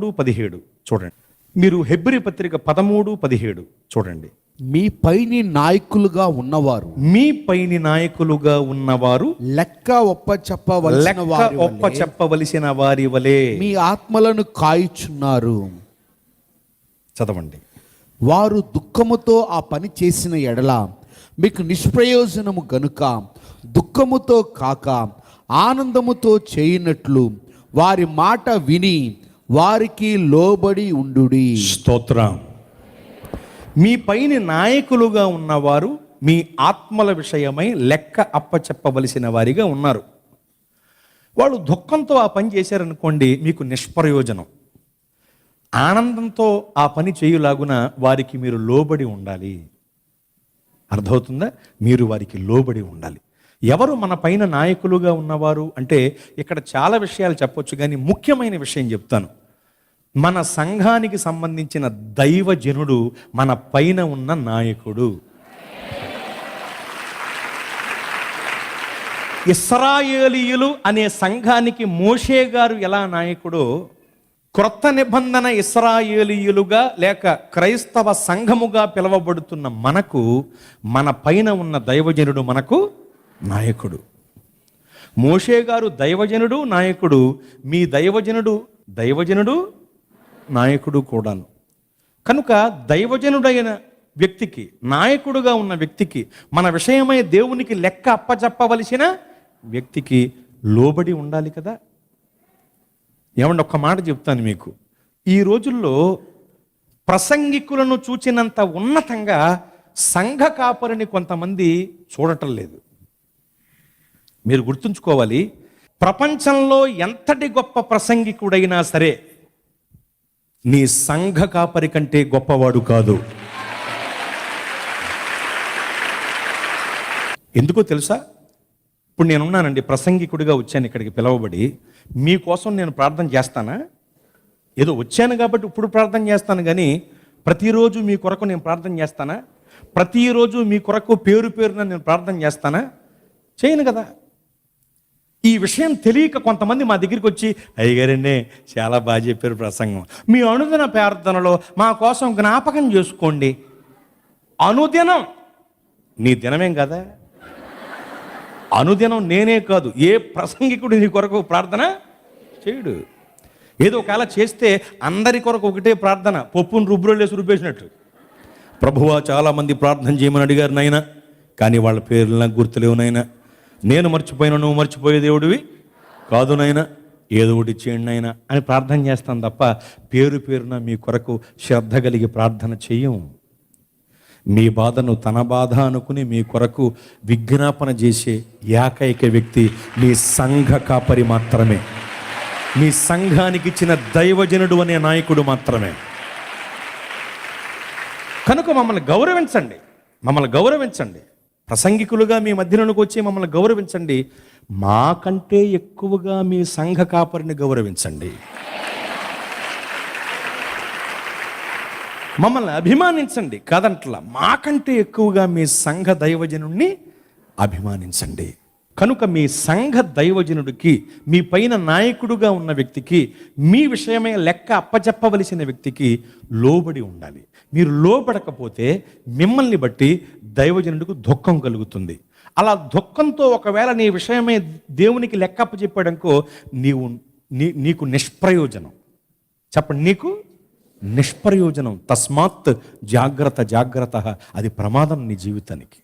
పదమూడు పదిహేడు. చూడండి. మీరు హెబ్రి పత్రిక పదమూడు పదిహేడు. చూడండి. మీ పైని నాయకులుగా ఉన్నవారు. మీ పైని నాయకులుగా ఉన్నవారు. లెక్క ఒప్ప చెప్పవలసిన లెక్క వారి ఒప్ప వలె చెప్పవలసిన వారి వలె మీ ఆత్మలను కాయుచున్నారు. చదవండి. వారు దుఃఖముతో ఆ పని చేసిన ఎడల మీకు నిష్ప్రయోజనము గనుక దుఃఖముతో కాక ఆనందముతో చేయనట్లు వారి మాట విని వారికి లోబడి ఉండుడి. స్తోత్రం. మీ పైన నాయకులుగా ఉన్నవారు మీ ఆత్మల విషయమై లెక్క అప్పచెప్పవలసిన వారిగా ఉన్నారు. వాళ్ళు దుఃఖంతో ఆ పని చేశారనుకోండి మీకు నిష్ప్రయోజనం. ఆనందంతో ఆ పని చేయులాగున వారికి మీరు లోబడి ఉండాలి. అర్థమవుతుందా? మీరు వారికి లోబడి ఉండాలి. ఎవరు మన పైన నాయకులుగా ఉన్నవారు అంటే ఇక్కడ చాలా విషయాలు చెప్పొచ్చు కానీ ముఖ్యమైన విషయం చెప్తాను. మన సంఘానికి సంబంధించిన దైవజనుడు మన పైన ఉన్న నాయకుడు. ఇస్రాయేలీయులు అనే సంఘానికి మోషే గారు ఎలా నాయకుడో క్రొత్త నిబంధన ఇస్రాయేలీయులుగా లేక క్రైస్తవ సంఘముగా పిలువబడుతున్న మనకు మన పైన ఉన్న దైవజనుడు మనకు నాయకుడు. మోషే గారు దైవజనుడు నాయకుడు. మీ దైవజనుడు దైవజనుడు నాయకుడు కూడాను. కనుక దైవజనుడైన వ్యక్తికి నాయకుడుగా ఉన్న వ్యక్తికి మన విషయమై దేవునికి లెక్క అప్పచెప్పవలసిన వ్యక్తికి లోబడి ఉండాలి కదా? ఏమండి ఒక్క మాట చెప్తాను మీకు. ఈ రోజుల్లో ప్రసంగికులను చూచినంత ఉన్నతంగా సంఘ కాపరిని కొంతమంది చూడటం లేదు. మీరు గుర్తుంచుకోవాలి ప్రపంచంలో ఎంతటి గొప్ప ప్రసంగికుడైనా సరే నీ సంఘ కాపరి కంటే గొప్పవాడు కాదు. ఎందుకో తెలుసా? ఇప్పుడు నేనున్నానండి ప్రసంగికుడిగా వచ్చాను ఇక్కడికి పిలవబడి. మీకోసం నేను ప్రార్థన చేస్తానా? ఏదో వచ్చాను కాబట్టి ఇప్పుడు ప్రార్థన చేస్తాను కానీ ప్రతిరోజు మీ కొరకు నేను ప్రార్థన చేస్తానా? ప్రతిరోజు మీ కొరకు పేరు పేరున నేను ప్రార్థన చేస్తానా? చేయను కదా. ఈ విషయం తెలియక కొంతమంది మా దగ్గరికి వచ్చి అయ్యగారండి చాలా బాగా చెప్పారు ప్రసంగం. మీ అనుదిన ప్రార్థనలో మా కోసం జ్ఞాపకం చేసుకోండి. అనుదినం నీ దినమేం కదా? అనుదినం నేనే కాదు ఏ ప్రసంగికుడు నీ కొరకు ప్రార్థన చేయడు. ఏదో ఒకవేళ చేస్తే అందరి కొరకు ఒకటే ప్రార్థన పప్పును రుబ్బురోలేసి రుబ్బేసినట్టు ప్రభువా చాలామంది ప్రార్థన చేయమని అడిగారు నాయన కానీ వాళ్ళ పేర్లు నాకు గుర్తులేవు నాయన. నేను మర్చిపోయిన నువ్వు మర్చిపోయే దేవుడివి? కాదు నాయన ఏదో ఒకటి చేయండి నాయన అని ప్రార్థన చేస్తాను తప్ప పేరు పేరున మీ కొరకు శ్రద్ధ కలిగి ప్రార్థన చెయ్యం మీ బాధను తన బాధ అనుకుని మీ కొరకు విజ్ఞాపన చేసే ఏకైక వ్యక్తి మీ సంఘ కాపరి మాత్రమే. మీ సంఘానికి ఇచ్చిన దైవజనుడు అనే నాయకుడు మాత్రమే. కనుక మమ్మల్ని గౌరవించండి. మమ్మల్ని గౌరవించండి. ప్రసంగికులుగా మీ మధ్యలోకి వచ్చి మమ్మల్ని గౌరవించండి. మాకంటే ఎక్కువగా మీ సంఘ కాపరిని గౌరవించండి. మమ్మల్ని అభిమానించండి. కాదంట్లా మాకంటే ఎక్కువగా మీ సంఘ దైవజనుణ్ణి అభిమానించండి. కనుక మీ సంఘ దైవజనుడికి మీ పైన నాయకుడుగా ఉన్న వ్యక్తికి మీ విషయమే లెక్క అప్పచెప్పవలసిన వ్యక్తికి లోబడి ఉండాలి. మీరు లోబడకపోతే మిమ్మల్ని బట్టి దైవజనుడికి దుఃఖం కలుగుతుంది. అలా దుఃఖంతో ఒకవేళ నీ విషయమే దేవునికి లెక్క అప్పచెప్పాడనుకో నీవు నీ నీకు నిష్ప్రయోజనం. చెప్పండి నీకు? నిష్ప్రయోజనం. తస్మాత్ జాగ్రత్త జాగ్రత్త. అది ప్రమాదం నీ జీవితానికి.